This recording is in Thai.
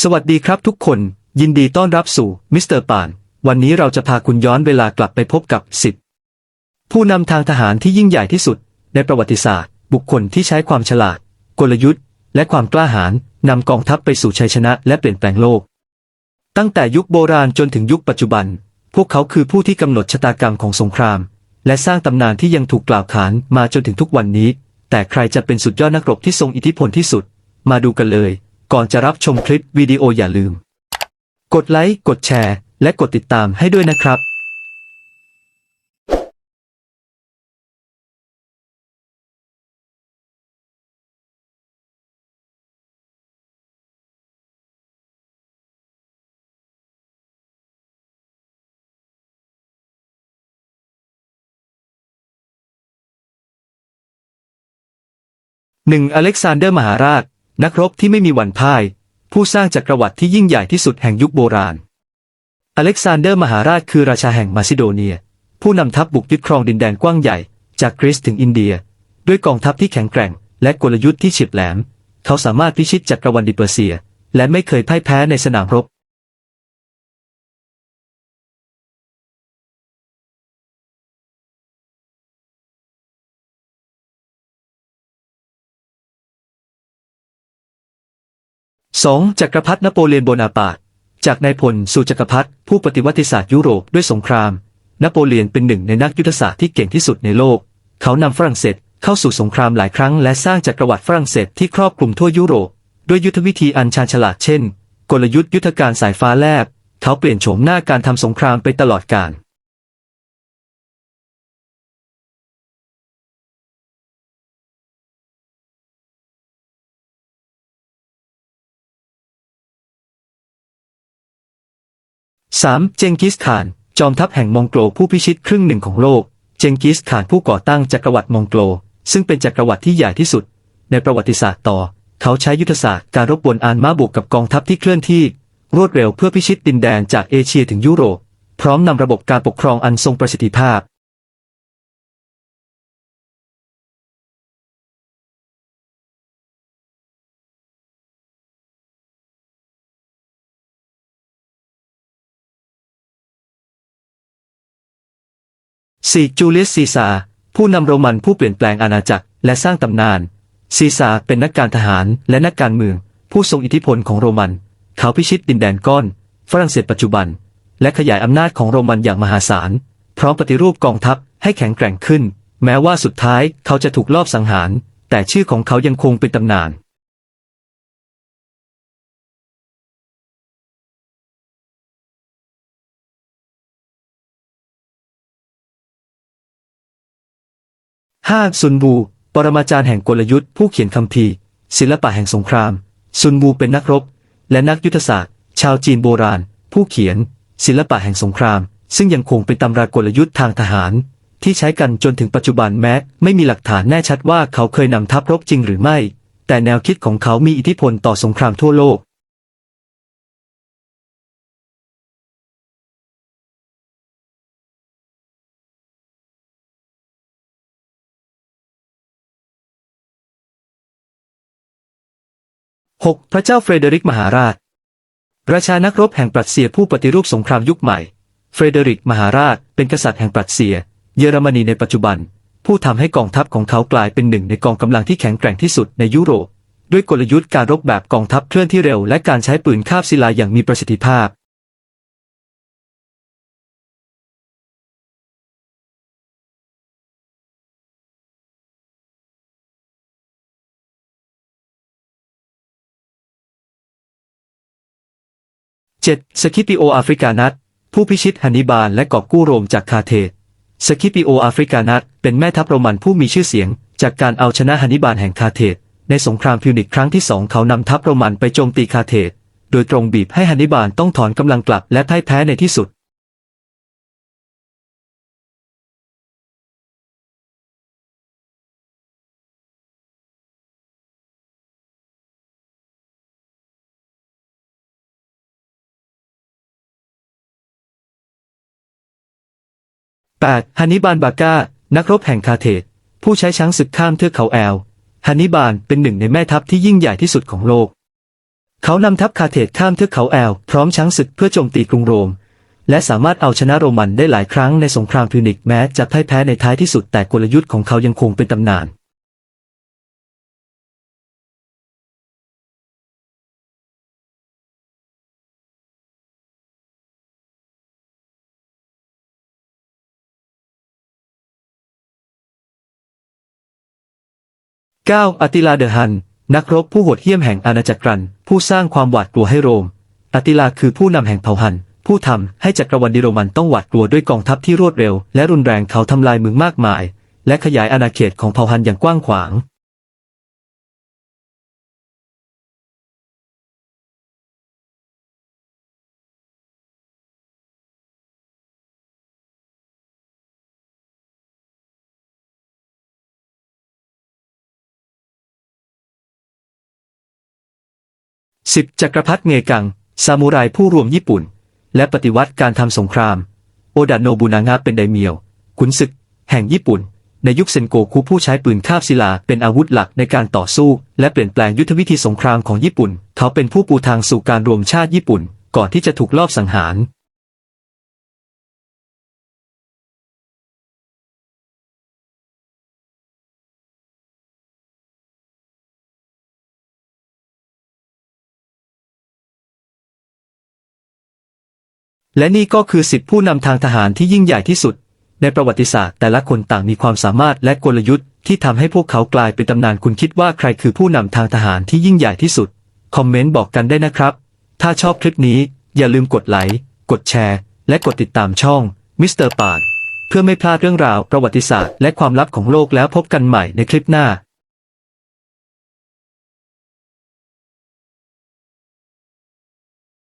สวัสดีครับทุกคน ยินดีต้อนรับสู่มิสเตอร์ปาน วันนี้เราจะพาคุณย้อนเวลากลับไปพบกับสิบผู้นำทางทหารที่ยิ่งใหญ่ที่สุด ในประวัติศาสตร์ บุคคลที่ใช้ความฉลาด กลยุทธ์ และความกล้าหาญนำกองทัพไปสู่ชัยชนะและเปลี่ยนแปลงโลก ตั้งแต่ยุคโบราณจนถึงยุคปัจจุบัน พวกเขาคือผู้ที่กำหนดชะตากรรมของสงคราม และสร้างตำนานที่ยังถูกกล่าวขานมาจนถึงทุกวันนี้ แต่ใครจะเป็นสุดยอดนักรบที่ทรงอิทธิพลที่สุด มาดูกันเลย ก่อนจะรับชมคลิปวิดีโออย่าลืม กดไลค์ กดแชร์ และกดติดตามให้ด้วยนะครับหนึ่งอเล็กซานเดอร์มหาราช นักรบที่ไม่มีวันพ่าย ผู้สร้างจักรวรรดิที่ยิ่งใหญ่ที่สุดแห่งยุคโบราณ อเล็กซานเดอร์มหาราชคือราชาแห่งมาซิโดเนีย ผู้นำทัพบุกยึดครองดินแดนกว้างใหญ่ จากกรีซถึงอินเดีย ด้วยกองทัพที่แข็งแกร่ง และกลยุทธ์ที่เฉียบแหลม เขาสามารถพิชิตจักรวรรดิเปอร์เซีย และไม่เคยพ่ายแพ้ในสนามรบ 2. จักรพรรดินโปเลียนโบนาปาร์ตจากนายพลสู่จักรพรรดิผู้ปฏิวัติศาสตร์ยุโรปด้วยสงคราม นโปเลียนเป็นหนึ่งในนักยุทธศาสตร์ที่เก่งที่สุดในโลก เขานำฝรั่งเศสเข้าสู่สงครามหลายครั้งและสร้างจักรวรรดิฝรั่งเศสที่ครอบคลุมทั่วยุโรปด้วยยุทธวิธีอันชาญฉลาดเช่น กลยุทธ์ยุทธการสายฟ้าแลบเขาเปลี่ยนโฉมหน้าการทำสงครามไปตลอดกาล 3. เจงกิสข่าน จอมทัพแห่งมองโกลผู้พิชิตครึ่งหนึ่งของโลก เจงกิสข่านผู้ก่อตั้งจักรวรรดิมองโกล ซึ่งเป็นจักรวรรดิที่ใหญ่ที่สุด ในประวัติศาสตร์ต่อ เขาใช้ยุทธศาสตร์การรบบนอานม้าบวกกับกองทัพที่เคลื่อนที่ รวดเร็วเพื่อพิชิตดินแดนจากเอเชียถึงยุโรป พร้อมนำระบบการปกครองอันทรงประสิทธิภาพ 4. จูเลียสซีซาผู้นำโรมันผู้เปลี่ยนแปลงอาณาจักรและสร้างตำนาน ซีซาเป็นนักการทหารและนักการเมือง ผู้ทรงอิทธิพลของโรมัน เขาพิชิตดินแดนก้อน ฝรั่งเศสปัจจุบัน และขยายอำนาจของโรมันอย่างมหาศาล พร้อมปฏิรูปกองทัพให้แข็งแกร่งขึ้น แม้ว่าสุดท้ายเขาจะถูกลอบสังหาร แต่ชื่อของเขายังคงเป็นตำนาน 5. ซุนบู ปรมาจารย์แห่งกลยุทธ์ผู้เขียนคัมภีศิลปะแห่งสงคราม ซุนบูเป็นนักรบ และนักยุทธศาสตร์ ชาวจีนโบราณ ผู้เขียน ศิลปะแห่งสงคราม ซึ่งยังคงเป็นตำรากลยุทธ์ทางทหาร ที่ใช้กันจนถึงปัจจุบันแม้ ไม่มีหลักฐานแน่ชัดว่าเขาเคยนำทัพรบจริงหรือไม่ แต่แนวคิดของเขามีอิทธิพลต่อสงครามทั่วโลก 6. พระเจ้าเฟรเดริกมหาราช ราชานักรบแห่งปรัสเซียผู้ปฏิรูปสงครามยุคใหม่ เฟรเดริกมหาราชเป็นกษัตริย์แห่งปรัสเซีย เยอรมนีในปัจจุบัน ผู้ทำให้กองทัพของเขากลายเป็นหนึ่งในกองกำลังที่แข็งแกร่งที่สุดในยุโรป ด้วยกลยุทธ์การรบแบบกองทัพเคลื่อนที่เร็วและการใช้ปืนคาบศิลาอย่างมีประสิทธิภาพ 7. สคิปิโออาฟริกานัตผู้พิชิตฮันนิบาลและกอบกู้โรมจากคาเทสสคิปิโออาฟริกานัตเป็นแม่ทัพโรมันผู้มีชื่อเสียง จากการเอาชนะฮันนิบาลแห่งคาเทสในสงครามพิวนิกครั้งที่สองเขานำทัพโรมันไปโจมตีคาเทสโดยตรงบีบให้ฮันนิบาลต้องถอนกำลังกลับและพ่ายแพ้ในที่สุด 8. ฮันนิบาลบาก้า นักรบแห่งคาเทตผู้ใช้ช้างศึกข้ามเทือกเขาแอล ฮันนิบาลเป็นหนึ่งในแม่ทัพที่ยิ่งใหญ่ที่สุดของโลก เขานำทัพคาเทตข้ามเทือกเขาแอล พร้อมช้างศึกเพื่อโจมตีกรุงโรม และสามารถเอาชนะโรมันได้หลายครั้งในสงครามพิวนิกแม้จะพ่ายแพ้ในท้ายที่สุดแต่กลยุทธ์ของเขายังคงเป็นตำนาน 9. อติลาเดอะฮัน นักรบผู้โหดเหี้ยมแห่งอาณาจักรรัน ผู้สร้างความหวาดกลัวให้โรม อติลาคือผู้นำแห่งเผ่าฮัน ผู้ทำให้จักรวรรดิโรมันต้องหวาดกลัวด้วยกองทัพที่รวดเร็ว และรุนแรงเขาทำลายเมืองมากมาย และขยายอาณาเขตของเผ่าฮันอย่างกว้างขวาง สิบจักรพรรดิเงกัง ซามูไรผู้รวมญี่ปุ่น และปฏิวัติการทำสงคราม โอดาโนบุนางะเป็นไดเมียว ขุนศึก แห่งญี่ปุ่น ในยุคเซนโกคุผู้ใช้ปืนคาบศิลาเป็นอาวุธหลักในการต่อสู้ และเปลี่ยนแปลงยุทธวิธีสงครามของญี่ปุ่น เขาเป็นผู้ปูทางสู่การรวมชาติญี่ปุ่น ก่อนที่จะถูกลอบสังหาร และนี่ก็คือสิบผู้นำทางทหารที่ยิ่งใหญ่ที่สุด ในประวัติศาสตร์แต่ละคนต่างมีความสามารถและกลยุทธ์ที่ทำให้พวกเขากลายเป็นตำนานคุณคิดว่าใครคือผู้นำทางทหารที่ยิ่งใหญ่ที่สุด คอมเมนต์บอกกันได้นะครับ ถ้าชอบคลิปนี้อย่าลืมกดไลค์กดแชร์ และกดติดตามช่องมิสเตอร์ปาดเพื่อไม่พลาดเรื่องราวประวัติศาสตร์และความลับของโลกแล้วพบกันใหม่ในคลิปหน้า